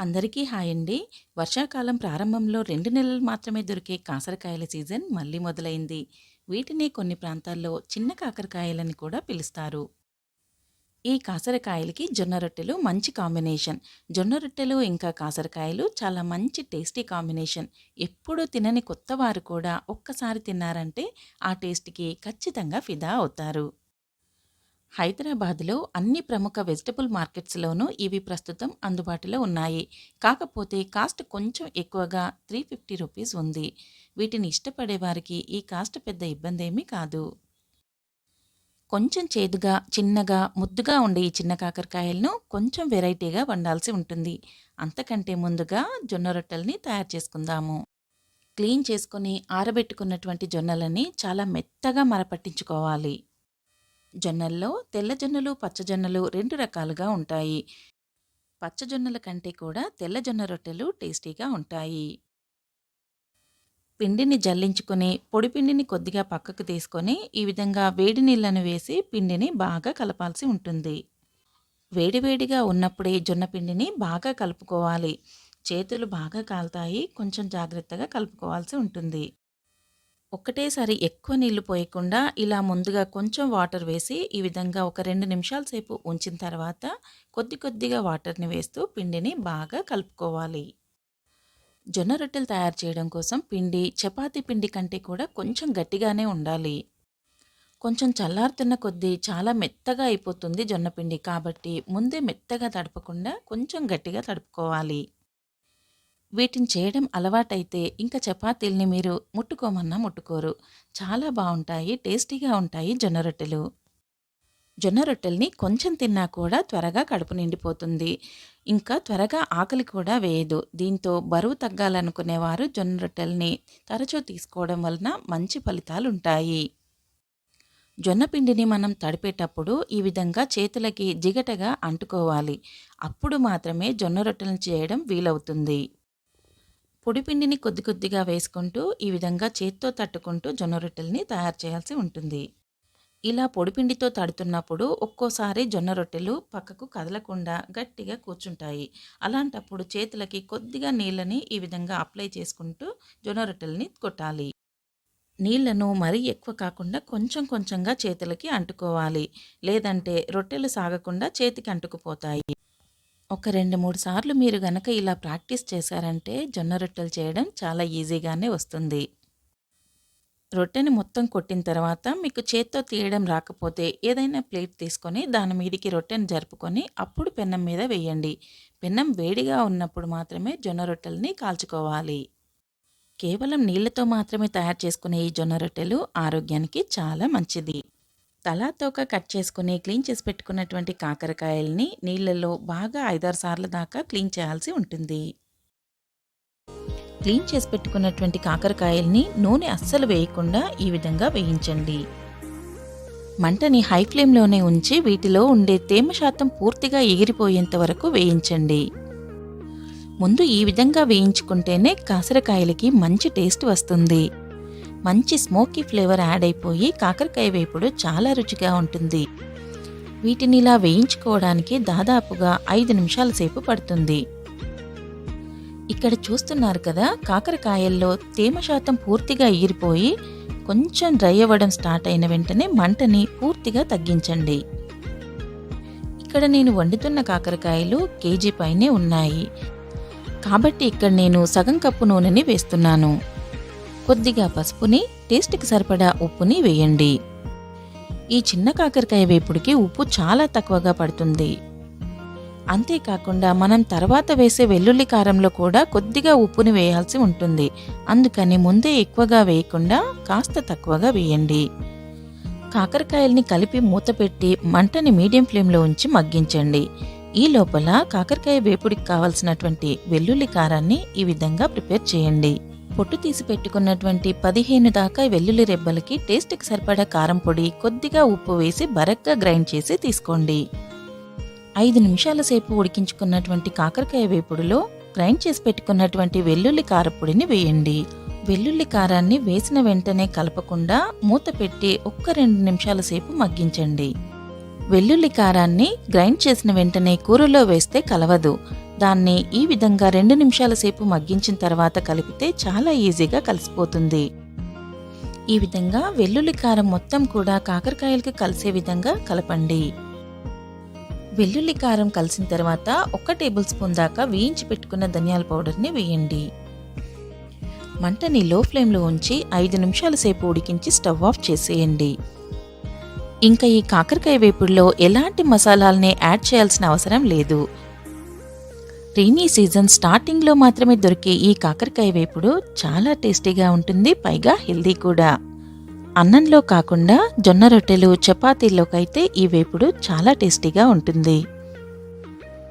అందరికీ హాయ్ అండి. వర్షాకాలం ప్రారంభంలో రెండు నెలలు మాత్రమే దొరికే కాసరకాయల సీజన్ మళ్ళీ మొదలైంది. వీటిని కొన్ని ప్రాంతాల్లో చిన్న కాకరకాయలని కూడా పిలుస్తారు. ఈ కాసరకాయలకి జొన్న రొట్టెలు మంచి కాంబినేషన్. జొన్న రొట్టెలు ఇంకా కాసరకాయలు చాలా మంచి టేస్టీ కాంబినేషన్. ఎప్పుడూ తినని కొత్తవారు కూడా ఒక్కసారి తిన్నారంటే ఆ టేస్ట్‌కి ఖచ్చితంగా ఫిదా అవుతారు. హైదరాబాద్‌లో అన్ని ప్రముఖ వెజిటబుల్ మార్కెట్స్‌లోనూ ఇవి ప్రస్తుతం అందుబాటులో ఉన్నాయి. కాకపోతే కాస్ట్ కొంచెం ఎక్కువగా త్రీ ఫిఫ్టీ రూపీస్ ఉంది. వీటిని ఇష్టపడే వారికి ఈ కాస్ట్ పెద్ద ఇబ్బంది ఏమీ కాదు. కొంచెం చేదుగా, చిన్నగా, ముద్దుగా ఉండే ఈ చిన్న కాకరకాయలను కొంచెం వెరైటీగా వండాల్సి ఉంటుంది. అంతకంటే ముందుగా జొన్న రొట్టెల్ని తయారు చేసుకుందాము. క్లీన్ చేసుకొని ఆరబెట్టుకున్నటువంటి జొన్నలని చాలా మెత్తగా మరపట్టించుకోవాలి. జొన్నల్లో తెల్ల జొన్నలు, పచ్చ జొన్నలు 2 రకాలుగా ఉంటాయి. పచ్చజొన్నల కంటే కూడా తెల్ల జొన్న రొట్టెలు టేస్టీగా ఉంటాయి. పిండిని జల్లించుకొని పొడి పిండిని కొద్దిగా పక్కకు తీసుకొని ఈ విధంగా వేడి నీళ్ళను వేసి పిండిని బాగా కలపాల్సి ఉంటుంది. వేడివేడిగా ఉన్నప్పుడే జొన్న పిండిని బాగా కలుపుకోవాలి. చేతులు బాగా కాలుతాయి. కొంచెం జాగ్రత్తగా కలుపుకోవాల్సి ఉంటుంది. ఒక్కటేసారి ఎక్కువ నీళ్ళు పోయకుండా ఇలా ముందుగా కొంచెం వాటర్ వేసి ఈ విధంగా ఒక రెండు నిమిషాల సేపు ఉంచిన తర్వాత కొద్ది కొద్దిగా వాటర్‌ని వేస్తూ పిండిని బాగా కలుపుకోవాలి. జొన్న రొట్టెలు తయారు చేయడం కోసం పిండి చపాతీ పిండి కంటే కూడా కొంచెం గట్టిగానే ఉండాలి. కొంచెం చల్లారుతున్న కొద్దీ చాలా మెత్తగా అయిపోతుంది జొన్న పిండి. కాబట్టి ముందే మెత్తగా తడపకుండా కొంచెం గట్టిగా తడుపుకోవాలి. వీటిని చేయడం అలవాటైతే ఇంకా చపాతీల్ని మీరు ముట్టుకోమన్నా ముట్టుకోరు. చాలా బాగుంటాయి టేస్టీగా ఉంటాయి జొన్న రొట్టెలు. జొన్న రొట్టెల్ని కొంచెం తిన్నా కూడా త్వరగా కడుపు నిండిపోతుంది. ఇంకా త్వరగా ఆకలి కూడా వేయదు. దీంతో బరువు తగ్గాలనుకునేవారు జొన్న రొట్టెల్ని తరచూ తీసుకోవడం వలన మంచి ఫలితాలుంటాయి. జొన్న పిండిని మనం తడిపేటప్పుడు ఈ విధంగా చేతులకి జిగటగా అంటుకోవాలి. అప్పుడు మాత్రమే జొన్న రొట్టెలను చేయడం వీలవుతుంది. పొడి పిండిని కొద్ది కొద్దిగా వేసుకుంటూ ఈ విధంగా చేత్తో తట్టుకుంటూ జొన్న రొట్టెల్ని తయారు చేయాల్సి ఉంటుంది. ఇలా పొడిపిండితో తడుతున్నప్పుడు ఒక్కోసారి జొన్న రొట్టెలు పక్కకు కదలకుండా గట్టిగా కూర్చుంటాయి. అలాంటప్పుడు చేతులకి కొద్దిగా నీళ్ళని ఈ విధంగా అప్లై చేసుకుంటూ జొన్న రొట్టెల్ని కొట్టాలి. నీళ్ళను మరీ ఎక్కువ కాకుండా కొంచెం కొంచెంగా చేతులకి అంటుకోవాలి. లేదంటే రొట్టెలు సాగకుండా చేతికి అంటుకుపోతాయి. ఒక 2, 3 సార్లు మీరు గనక ఇలా ప్రాక్టీస్ చేశారంటే జొన్న రొట్టెలు చేయడం చాలా ఈజీగానే వస్తుంది. రొట్టెని మొత్తం కొట్టిన తర్వాత మీకు చేత్తో తీయడం రాకపోతే ఏదైనా ప్లేట్ తీసుకొని దాని మీదకి రొట్టెని జరుపుకొని అప్పుడు పెన్నం మీద వేయండి. పెన్నం వేడిగా ఉన్నప్పుడు మాత్రమే జొన్న రొట్టెల్ని కాల్చుకోవాలి. కేవలం నీళ్ళతో మాత్రమే తయారు చేసుకునే ఈ జొన్న రొట్టెలు ఆరోగ్యానికి చాలా మంచిది. తలా తోక కట్ చేసుకొని క్లీన్ చేసి పెట్టుకున్నటువంటి కాకరకాయల్ని నీళ్ళలో బాగా ఐదారు సార్లు దాకా క్లీన్ చేయాల్సి ఉంటుంది. క్లీన్ చేసి పెట్టుకున్నటువంటి కాకరకాయల్ని నూనె అస్సలు వేయకుండా ఈ విధంగా వేయించండి. మంటని హై ఫ్లేమ్‌లోనే ఉంచి వీటిలో ఉండే తేమ శాతం పూర్తిగా ఎగిరిపోయేంత వరకు వేయించండి. ముందు ఈ విధంగా వేయించుకుంటేనే కాసరకాయలకి మంచి టేస్ట్ వస్తుంది. మంచి స్మోకీ ఫ్లేవర్ యాడ్ అయిపోయి కాకరకాయ వేపుడు చాలా రుచిగా ఉంటుంది. వీటిని ఇలా వేయించుకోవడానికి దాదాపుగా ఐదు నిమిషాల సేపు పడుతుంది. ఇక్కడ చూస్తున్నారు కదా కాకరకాయల్లో తేమ శాతం పూర్తిగా ఎగిరిపోయి కొంచెం డ్రై అవ్వడం స్టార్ట్ అయిన వెంటనే మంటని పూర్తిగా తగ్గించండి. ఇక్కడ నేను వండుతున్న కాకరకాయలు కేజీ పైనే ఉన్నాయి. కాబట్టి ఇక్కడ నేను సగం కప్పు నూనెని వేస్తున్నాను. కొద్దిగా పసుపుని, టేస్ట్‌కి సరిపడా ఉప్పుని వేయండి. ఈ చిన్న కాకరకాయ వేపుడుకి ఉప్పు చాలా తక్కువగా పడుతుంది. అంతేకాకుండా మనం తర్వాత వేసే వెల్లుల్లి కారంలో కూడా కొద్దిగా ఉప్పుని వేయాల్సి ఉంటుంది. అందుకని ముందే ఎక్కువగా వేయకుండా కాస్త తక్కువగా వేయండి. కాకరకాయల్ని కలిపి మూతపెట్టి మంటని మీడియం ఫ్లేమ్‌లో ఉంచి మగ్గించండి. ఈ లోపల కాకరకాయ వేపుడికి కావాల్సినటువంటి వెల్లుల్లి కారాన్ని ఈ విధంగా ప్రిపేర్ చేయండి. పొట్టు తీసి పెట్టుకున్నటువంటి 15 దాకా వెల్లుల్లి రెబ్బలకి టేస్ట్‌కి సరిపడా కారం పొడి, కొద్దిగా ఉప్పు వేసి బరగ్గా గ్రైండ్ చేసి తీసుకోండి. ఐదు నిమిషాల సేపు ఉడికించుకున్నటువంటి కాకరకాయ వేపుడులో గ్రైండ్ చేసి పెట్టుకున్నటువంటి వెల్లుల్లి కారపొడిని వేయండి. వెల్లుల్లి కారాన్ని వేసిన వెంటనే కలపకుండా మూత పెట్టి ఒక్క రెండు నిమిషాల సేపు మగ్గించండి. వెల్లుల్లి కారాన్ని గ్రైండ్ చేసిన వెంటనే కూరలో వేస్తే కలవదు. దాన్ని ఈ విధంగా రెండు నిమిషాల సేపు మగ్గించిన తర్వాత కలిపితే చాలా ఈజీగా కలిసిపోతుంది. ఈ విధంగా వెల్లుల్లి కారం మొత్తం కూడా కాకరకాయలకి కలిసే విధంగా కలపండి. వెల్లుల్లి కారం కలిసిన తర్వాత ఒక టేబుల్ స్పూన్ దాకా వేయించి పెట్టుకున్న ధనియాల పౌడర్ని వేయండి. మంటని లో ఫ్లేమ్లో ఉంచి ఐదు నిమిషాల సేపు ఉడికించి స్టవ్ ఆఫ్ చేసేయండి. ఇంకా ఈ కాకరకాయ వేపుడులో ఎలాంటి మసాలాల్ని యాడ్ చేయాల్సిన అవసరం లేదు. రైనీ సీజన్ స్టార్టింగ్లో మాత్రమే దొరికే ఈ కాకరకాయ వేపుడు చాలా టేస్టీగా ఉంటుంది పైగా హెల్దీ కూడా. అన్నంలో కాకుండా జొన్న రొట్టెలు చపాతీల్లోకైతే ఈ వేపుడు చాలా టేస్టీగా ఉంటుంది.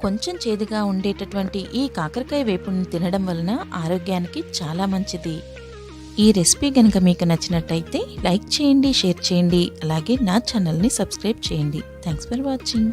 కొంచెం చేదుగా ఉండేటటువంటి ఈ కాకరకాయ వేపుడుని తినడం వలన ఆరోగ్యానికి చాలా మంచిది. ఈ రెసిపీ కనుక మీకు నచ్చినట్టయితే లైక్ చేయండి షేర్ చేయండి అలాగే నా ఛానల్ని సబ్స్క్రైబ్ చేయండి. Thanks for watching.